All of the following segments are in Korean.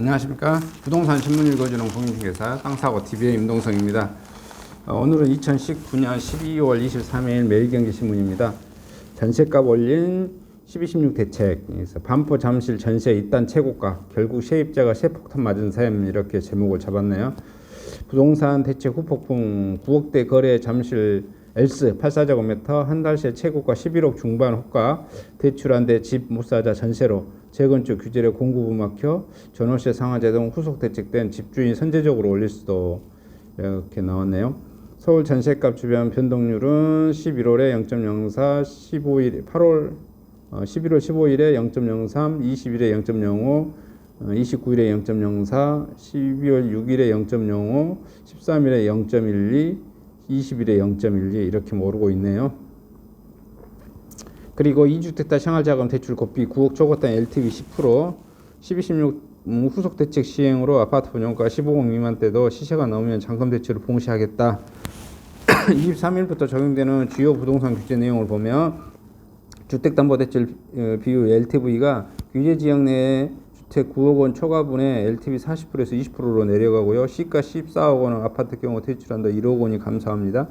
안녕하십니까? 부동산 신문 읽어주는 공인중개사 땅사고 TV의 임동성입니다. 어, 오늘은 2019년 12월 23일 매일경제신문입니다. 전세값 올린 1216 대책에서 반포 잠실 전세 이단 최고가 결국 세입자가 세폭탄 맞은 셈 이렇게 제목을 잡았네요. 부동산 대책 후폭풍 9억대 거래 잠실 엘스 84제곱미터 한 달 새 최고가 11억 중반 호가 대출한 데 집 못 사자 전세로 재건축 규제를 공급부 막혀 전월세 상하제 등 후속 대책된 집주인 선제적으로 올릴 수도 이렇게 나왔네요. 서울 전세값 주변 변동률은 11월에 0.04, 15일 8월 어, 11월 15일에 0.03, 20일에 0.05, 어, 29일에 0.04, 12월 6일에 0.05, 13일에 0.12, 20일에 0.12 이렇게 모르고 있네요. 그리고 2주택자 생활자금 대출 곱비 9억 초과단 LTV 10%, 12, 16 음, 후속 대책 시행으로 아파트 분양가 15억 미만 때도 시세가 넘으면 잔금 대출을 봉시하겠다. 23일부터 적용되는 주요 부동산 규제 내용을 보면 주택담보대출 어, 비율 LTV가 규제 지역 내에 주택 9억 원 초과분에 LTV 40%에서 20%로 내려가고요. 시가 14억 원은 아파트 경우 대출한다 1억 원이 감사합니다.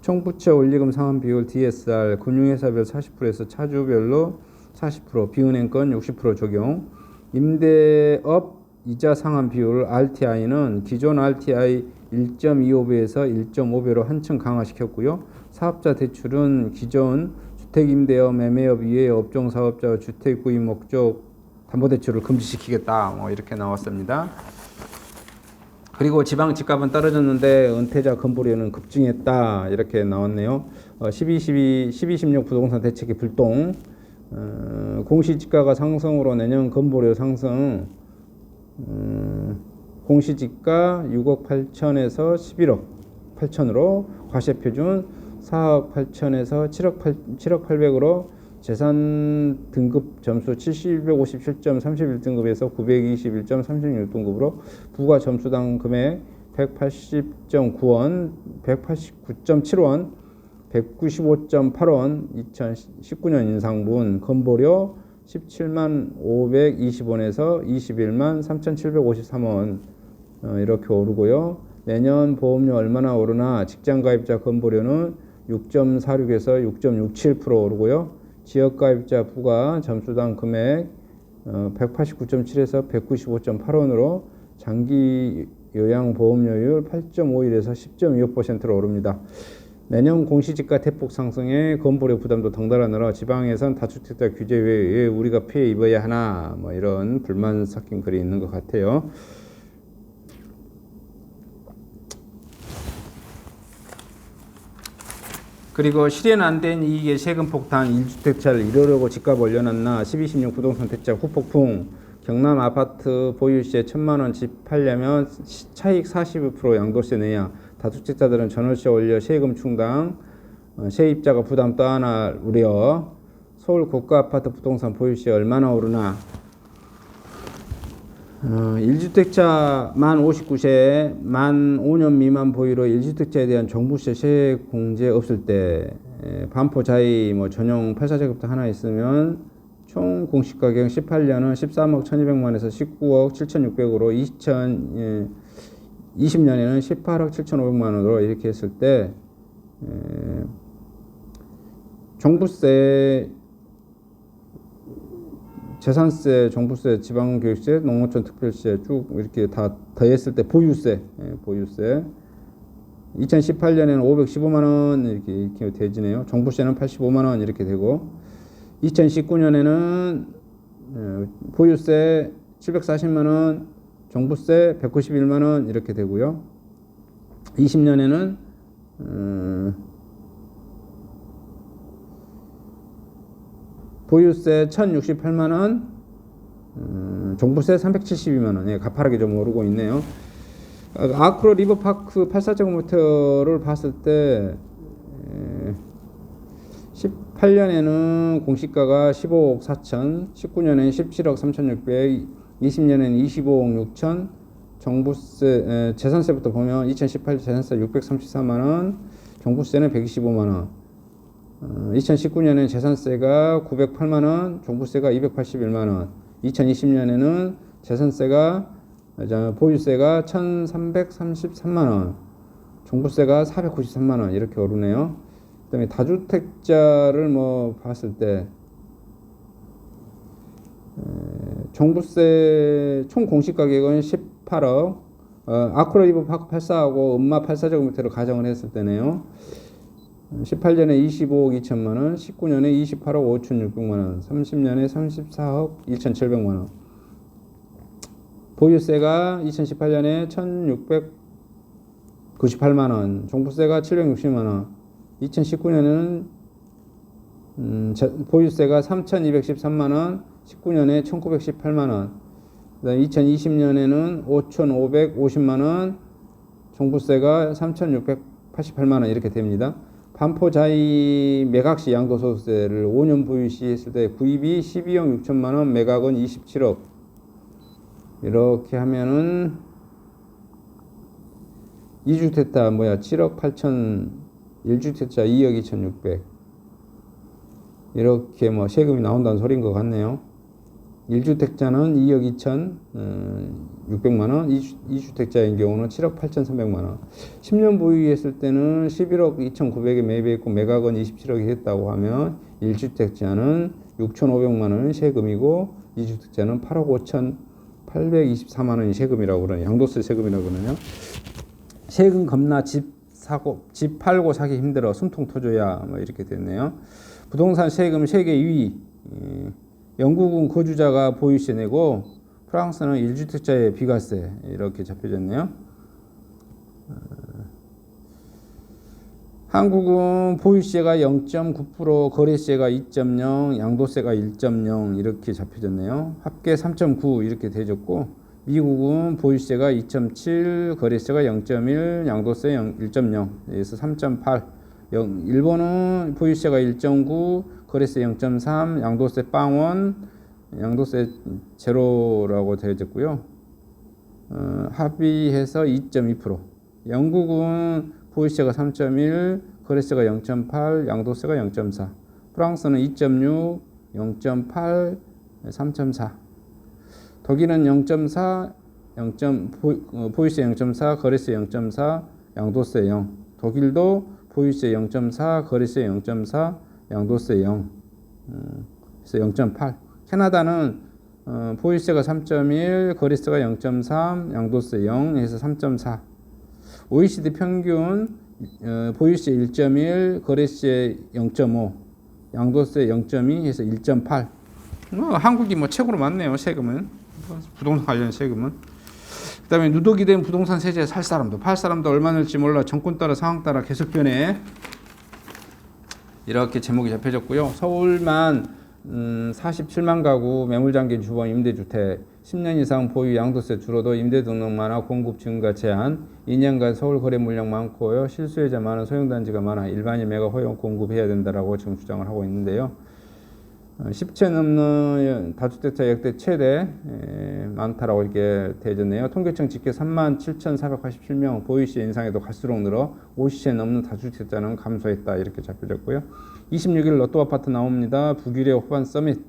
총부채 원리금 상환 비율 DSR 금융회사별 40%에서 차주별로 40% 비은행권 60% 적용. 임대업 이자 상환 비율 RTI는 기존 RTI 1.25배에서 1.5배로 한층 강화시켰고요. 사업자 대출은 기존 주택임대업 매매업 이외의 업종 사업자 주택 구입 목적 담보대출을 금지시키겠다. 뭐 이렇게 나왔습니다. 그리고 지방 집값은 떨어졌는데 은퇴자 건보료는 급증했다. 이렇게 나왔네요. 어, 12, 12, 12, 16 부동산 대책이 불똥. 어, 공시지가가 상승으로 내년 건보료 상승. 음, 공시지가 6억 8천에서 11억 8천으로 과세표준 4억 8천에서 7억 8, 7억 8백으로 재산 등급 점수 757점 31등급에서 921점 36등급으로 부가 점수당 금액 180.9원, 189.7원, 195.8원 2019년 인상분 건보료 17만 520원에서 21만 3,753원 어, 이렇게 오르고요. 내년 보험료 얼마나 오르나 직장가입자 건보료는 6.46에서 6.67% 오르고요. 지역가입자 부가 점수당 금액 어, 189.7에서 195.8원으로 장기 요양 보험료율 8.51에서 10.25%로 오릅니다. 내년 공시지가 대폭 상승에 건보료 부담도 덩달아늘어 지방에선 다주택자 규제 외에 우리가 피해 입어야 하나 뭐 이런 불만 섞인 글이 있는 것 같아요. 그리고 실현 안 된 이익의 세금 폭탄 1주택자를 이루려고 집값 올려놨나 12, 16 부동산 대책 후폭풍 경남 아파트 보유시에 천만 원 집 팔려면 시- 차익 42% 양도세 내야 다주택자들은 전월세 올려 세금 충당 어, 세입자가 부담 떠안할 우려. 서울 고가 아파트 부동산 보유시에 얼마나 오르나 어, 1주택자 만 59세, 만 5년 미만 보유로 1주택자에 대한 정부세 세액 공제 없을 때 에, 반포 자이 뭐 전용 84제곱도 하나 있으면 총 공시 가격 18년은 13억 1,200만에서 19억 7,600으로 2020년에는 18억 7,500만 원으로 이렇게 했을 때 에, 종부세 재산세, 종부세, 지방교육세, 농어촌 특별세 쭉 이렇게 다 더했을 때 보유세, 예, 보유세. 2018년에는 515만 원 이렇게, 이렇게 되지네요. 종부세는 85만 원 이렇게 되고 2019년에는 예, 보유세 740만 원, 종부세 191만 원 이렇게 되고요. 20년에는 음, 보유세 1,068만 원, 음, 종부세 372만 원. 예, 가파르게 좀 오르고 있네요. 아, 아크로 리버파크 84제곱미터를 봤을 때 에, 18년에는 공시가가 15억 4천, 19년에는 17억 3,600, 20년에는 25억 6천, 종부세 에, 재산세부터 보면 2018 재산세 634만 원, 종부세는 125만 원. 어, 2019년에는 재산세가 908만 원, 종부세가 281만 원. 2020년에는 재산세가 자, 보유세가 1,333만 원, 종부세가 493만 원 이렇게 오르네요. 그 다음에 다주택자를 뭐 봤을 때 에, 종부세 총 공시 가격은 18억, 어, 아크로리브 파크 84하고 음마 84제곱미터로 가정을 했을 때네요. 18년에 25억 2천만 원, 19년에 28억 5천6백만 원, 30년에 34억 2천7백만 원. 보유세가 2018년에 1,698만 원, 종부세가 760만 원, 2019년에는 음, 자, 보유세가 3,213만 원, 19년에 1,918만 원, 그다음 2020년에는 5,550만 원, 종부세가 3,688만 원 이렇게 됩니다. 반포자이 매각시 양도소득세를 5년 보유 시 했을 때 구입이 12억 6천만 원, 매각은 27억. 이렇게 하면은 2주택자 뭐야 7억 8천 1주택자 2억 2천 6백 이렇게 뭐 세금이 나온다는 소리인 것 같네요. 1주택자는 2억 2천 음, 6백만 원, 2주, 2주 택자인 경우는 7억 8천 3백만 원. 10년 보유했을 때는 11억 2천 9백에 매입했고 매각은 27억이 했다고 하면 1주택자는 6천 5백만 원이 세금이고 2주택자는 8억 5천 824만 원이 세금이라고 그러네요. 양도세 세금이라고 그러네요. 세금 겁나 집 사고 집 팔고 사기 힘들어 숨통 터져야 뭐 이렇게 됐네요. 부동산 세금 세계 2위. 예, 영국은 거주자가 보유세 내고 프랑스는 1주택자의 비과세 이렇게 잡혀졌네요. 어, 한국은 보유세가 0.9%, 거래세가 2.0, 양도세가 1.0 이렇게 잡혀졌네요. 합계 3.9 이렇게 되졌고 미국은 보유세가 2.7, 거래세가 0.1, 양도세 1.0, 그래서 3.8. 일본은 보유세가 1.9, 거래세 0.3, 양도세 빵원, 양도세 제로라고 되어졌고요. 어, 합의해서 2.2%. 영국은 보유세가 3.1, 거래세가 0.8, 양도세가 0.4. 프랑스는 2.6, 0.8, 3.4. 독일은 0.4, 0. 보, 보유세 0.4, 거래세 0.4, 양도세 0. 독일도 보유세 0.4, 거래세 0.4, 양도세 0. 음, 그래서 0.8. 캐나다는 어, 보유세가 3.1, 거래세가 0.3, 양도세 0, 해서 3.4. OECD 평균 어, 보유세 1.1, 거래세 0.5, 양도세 0.2, 해서 1.8. 뭐, 한국이 뭐 최고로 많네요. 세금은 부동산 관련 세금은. 그다음에 누독이 된 부동산 세제 살 사람도 팔 사람도 얼마 낼지 몰라 정권 따라 상황 따라 계속 변해. 이렇게 제목이 잡혀졌고요. 서울만 음, 47만 가구 매물 잠긴 주거 임대주택 10년 이상 보유 양도세 줄어도 임대 등록 많아 공급 증가 제한 2년간 서울 거래 물량 많고요. 실수요자 많은 소형단지가 많아 일반인 매각 허용 공급해야 된다라고 지금 주장을 하고 있는데요. 10채 넘는 다주택자 역대 최대 에, 많다라고 이렇게 되어졌네요. 통계청 집계 3만 7,487명 보유세 인상에도 갈수록 늘어 50채 넘는 다주택자는 감소했다 이렇게 잡혀졌고요. 26일 로또 아파트 나옵니다. 북유래 호반 서밋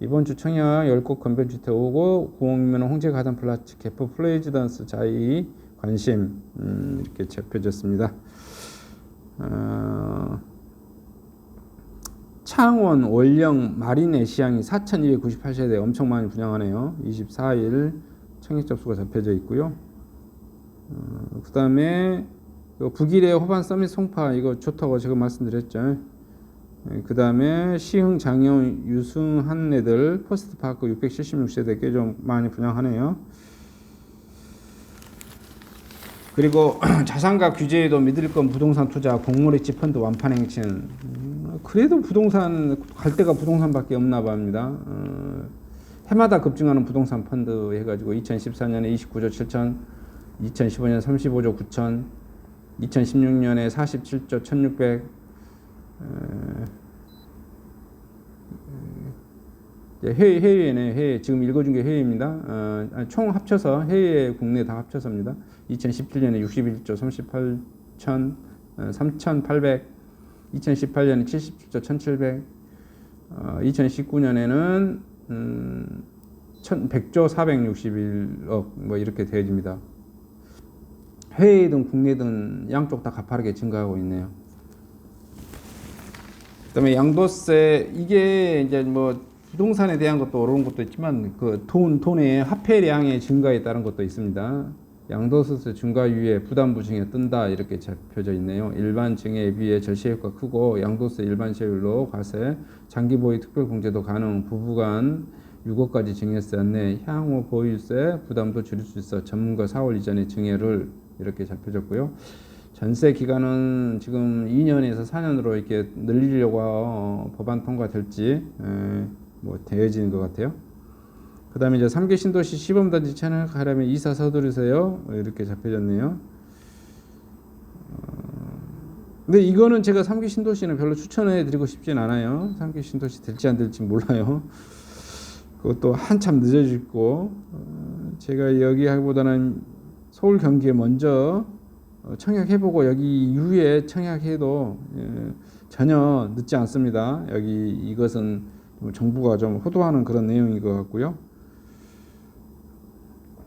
이번 주 청약 10곳 건변주택 오고 구홍면 홍제 가든 플라츠 개포 플레이즈던스 자이 관심 음, 이렇게 잡혀졌습니다. 어, 창원, 월령, 마린의 시향이 4,298세대 엄청 많이 분양하네요. 24일 청약 접수가 잡혀져 있고요. 어, 그 다음에 북일의 호반 서밋 송파 이거 좋다고 제가 말씀드렸죠. 그 다음에 시흥, 장영, 유승 한 애들 포스트 파크 676세대 꽤 좀 많이 분양하네요. 그리고 자산가 규제에도 믿을 건 부동산 투자 공모리치 펀드 완판 행ችን 음, 그래도 부동산 갈 데가 부동산밖에 없나 봅니다. 어, 해마다 급증하는 부동산 펀드 해가지고 2014년에 29조 7천, 2015년 35조 9천, 2016년에 47조 1600. 어, 해외, 해외네, 해외. 지금 읽어준 게 해외입니다. 어, 총 합쳐서 해외, 국내 다 합쳐서입니다. 2017년에 61조 38천, 어, 3,800, 2018년에 77조 1,700, 어, 2019년에는 음, 천 100조 461억 뭐 이렇게 되어집니다. 해외든 국내든 양쪽 다 가파르게 증가하고 있네요. 그다음에 양도세 이게 이제 뭐 부동산에 대한 것도 오르는 것도 있지만 그 돈 돈의 화폐량의 증가에 따른 것도 있습니다. 양도소득 증가 이후에 부담부 층에 뜬다 이렇게 잡혀져 있네요. 일반 층에 비해 절세 효과 크고 양도세 일반 세율로 과세, 장기 보유 특별 공제도 가능, 부부간 6억까지 증여세 안내, 향후 보유세 부담도 줄일 수 있어 전문가 4월 이전에 증여를 이렇게 잡혀졌고요. 전세 기간은 지금 2년에서 4년으로 이렇게 늘리려고 어, 법안 통과될지 에, 뭐 되어지는 것 같아요. 그 다음에 이제 3개 신도시 시범단지 채널하려면 이사 서두르세요. 이렇게 잡혀졌네요. 어, 근데 이거는 제가 3개 신도시는 별로 추천해 드리고 싶진 않아요. 3개 신도시 될지 안 될지 몰라요. 그것도 한참 늦어지고 어, 제가 여기 하기보다는 서울 경기에 먼저 어, 청약해보고 여기 이후에 청약해도 예, 전혀 늦지 않습니다. 여기 이것은 좀 정부가 좀 호도하는 그런 내용인 것 같고요.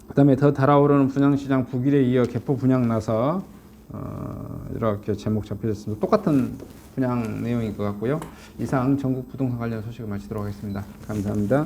그 다음에 더 달아오르는 분양시장 북일에 이어 개포 분양 나서 어, 이렇게 제목 잡혀졌습니다. 똑같은 분양 내용인 것 같고요. 이상 전국 부동산 관련 소식을 마치도록 하겠습니다. 감사합니다.